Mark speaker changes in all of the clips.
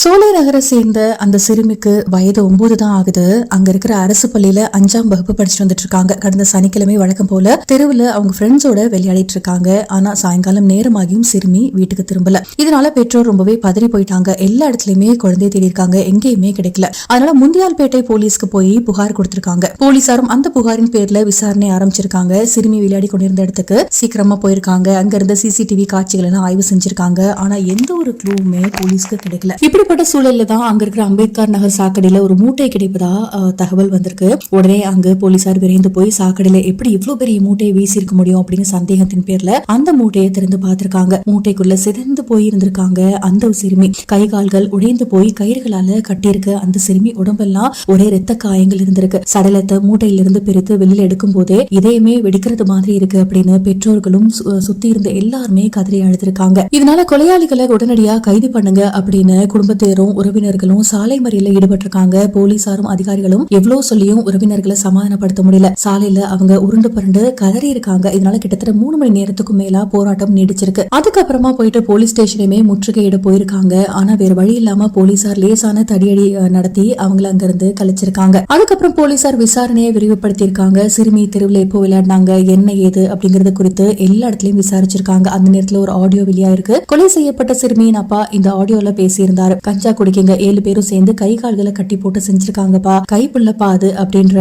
Speaker 1: சோலை நகரை சேர்ந்த அந்த சிறுமிக்கு வயது ஒன்பது தான் ஆகுது. அங்க இருக்கிற அரசு பள்ளியில அஞ்சாம் வகுப்பு படிச்சுட்டு வந்துட்டு இருக்காங்க. கடந்த சனிக்கிழமை வழக்கம் போல தெருவுல அவங்க ஃப்ரெண்ட்ஸோட விளையாடிட்டு இருக்காங்க. ஆனா சாயங்காலம் நேரமாகியும் சிறுமி வீட்டுக்கு திரும்பல. இதனால பெற்றோர் ரொம்பவே பதறி போயிட்டாங்க. எல்லா இடத்துலயுமே குழந்தைய தேடி இருக்காங்க. எங்கேயுமே கிடைக்கல. அதனால முந்தியால்பேட்டை போலீஸ்க்கு போய் புகார் கொடுத்திருக்காங்க. போலீசாரும் அந்த புகாரின் பேர்ல விசாரணை ஆரம்பிச்சிருக்காங்க. சிறுமி விளையாடி கொண்டிருந்த இடத்துக்கு சீக்கிரமா போயிருக்காங்க. அங்க இருந்த சிசிடிவி காட்சிகள் எல்லாம் ஆய்வு செஞ்சிருக்காங்க. ஆனா எந்த ஒரு க்ளூவுமே போலீஸ்க்கு கிடைக்கல. இப்படி இப்படிப்பட்ட சூழல்ல தான் அங்க இருக்கிற அம்பேத்கர் நகர் சாக்கடையில ஒரு மூட்டை கிடைப்பதா தகவல் வந்திருக்கு. உடனே அங்க போலீசார் விரைந்து போய் சாக்கடையில எப்படி இவ்வளவு பெரிய மூட்டையை வீசி இருக்க முடியும் அப்படின்னு சந்தேகத்தின் பேர்ல அந்த மூட்டையை திறந்து பார்த்திருக்காங்க. மூட்டைக்குள்ள சிதைந்து போய் இருந்திருக்காங்க அந்த சிறுமி. கை கால்கள் உடைந்து போய் கயிறுகளால கட்டியிருக்க அந்த சிறுமி உடம்பெல்லாம் ஒரே ரத்த காயங்கள் இருந்திருக்கு. சடலத்தை மூட்டையிலிருந்து பிரித்து வெளியில எடுக்கும் போதே இதயமே வெடிக்கிறது மாதிரி இருக்கு அப்படின்னு பெற்றோர்களும் சு- சுத்தி இருந்த எல்லாருமே கதறி அழுதிருக்காங்க. இதனால கொலையாளிகளை உடனடியா கைது பண்ணுங்க அப்படின்னு குடும்பத்தினரும் உறவினர்களும் சாலை மறியல ஈடுபட்டிருக்காங்க. போலீசாரும் அதிகாரிகளும் எவ்வளவு சொல்லியும் உறவினர்களை சமாதானப்படுத்த முடியல. சாலையில அவங்க உருண்டு பரண்டு கதறி இருக்காங்க. இதனால கிட்டத்தட்ட மூணு மணி நேரத்துக்கும் மேலா போராட்டம் நீடிச்சிருக்கு. அதுக்கப்புறமா போயிட்டு போலீஸ் ஸ்டேஷனையுமே முற்றுகையிட போயிருக்காங்க. ஆனா வேற வழி இல்லாம போலீசார் லேசான தடியடி நடத்தி அவங்கள அங்க இருந்து கழிச்சிருக்காங்க. அதுக்கப்புறம் போலீசார் விசாரணையை விரிவுபடுத்தியிருக்காங்க. சிறுமி தெருவில் எப்போ விளையாடினாங்க? என்ன ஏது? அப்படிங்கறது குறித்து எல்லா இடத்துலயும் விசாரிச்சிருக்காங்க. அந்த நேரத்துல ஒரு ஆடியோ வெளியா இருக்கு கொலை செய்யப்பட்ட சிறுமியின் அப்பா இந்த ஆடியோல பேசியிருந்தாரு. கஞ்சா குடிக்கங்க. ஏழு பேரும் சேர்ந்து கை கால்களை கட்டி போட்டு செஞ்சிருக்காங்கப்பா. கைப்புள்ளப்பா அது அப்படின்ற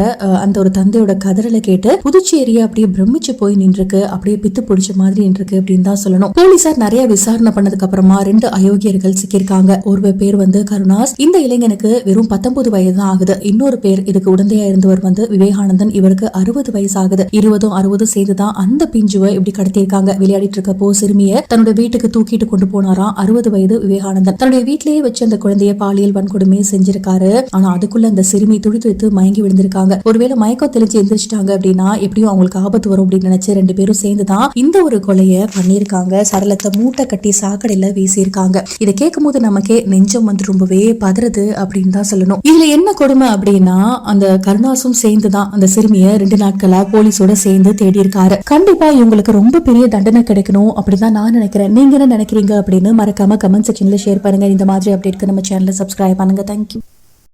Speaker 1: அந்த ஒரு தந்தையோட கதறலை கேட்டு புதுச்சேரியை அப்படியே பிரமிச்சு போய் நின்றுருக்கு. அப்படியே பித்து பிடிச்ச மாதிரி நின்றுருக்கு அப்படின்னு தான் சொல்லணும். போலீசார் நிறைய விசாரணை பண்ணதுக்கு அப்புறமா ரெண்டு அயோக்கியர்கள் சிக்கியிருக்காங்க. ஒரு பேர் வந்து கருணாஸ். இந்த இளைஞனுக்கு வெறும் பத்தொன்பது வயது தான் ஆகுது. இன்னொரு பேர் இதுக்கு உடந்தையா இருந்தவர் வந்து விவேகானந்தன். இவருக்கு அறுபது வயசு ஆகுது இருபதும் அறுபதும் சேர்ந்துதான் அந்த பிஞ்சுவை இப்படி கடத்தியிருக்காங்க. விளையாடிட்டு இருக்கப்போ சிறுமிய தன்னோட வீட்டுக்கு தூக்கிட்டு கொண்டு போனாராம். அறுபது வயது விவேகானந்தன். தன்னுடைய வீட்டிலேயே வச்சு அந்த குழந்தைய பாலியல் வன்கொடுமையை செஞ்சிருக்காரு. ஆனா அதுக்குள்ள அந்த சிறுமி துடி துடித்து மயங்கி விழுந்திருக்காங்க. ஒருவேளை மயக்கம் தெளிச்சு எந்திரிச்சிட்டாங்க அப்படின்னா எப்படியும் அவங்களுக்கு ஆபத்து வரும் அப்படின்னு நினைச்சு ரெண்டு பேரும் சேர்ந்துதான் இந்த ஒரு கொலையை பண்ணியிருக்காங்க. சடலத்தை மூட்டை கட்டி சாக்கடையில வீசியிருக்காங்க. இதை கேட்கும் போது நமக்கே நெஞ்சம் வந்து ரொம்பவே பதறது அப்படின்னு தான் சொல்லணும். இதுல என்ன கொடுமை அப்படின்னா அந்த கருணாசும் சேர்ந்துதான் அந்த சிறுமியை ரெண்டு நாட்களா போலீஸோட சேர்ந்து தேடி இருக்காரு கண்டிப்பா இவங்களுக்கு ரொம்ப பெரிய தண்டனை கிடைக்கணும் அப்படிதான் நான் நினைக்கிறேன். நீங்க என்ன நினைக்கிறீங்க அப்படின்னு மறக்காம கமெண்ட் செக்ஷன்ல ஷேர் பண்ணுங்க. இந்த மாதிரி अपडेट करना चैनल सब्सक्राइब आने का थैंक यू।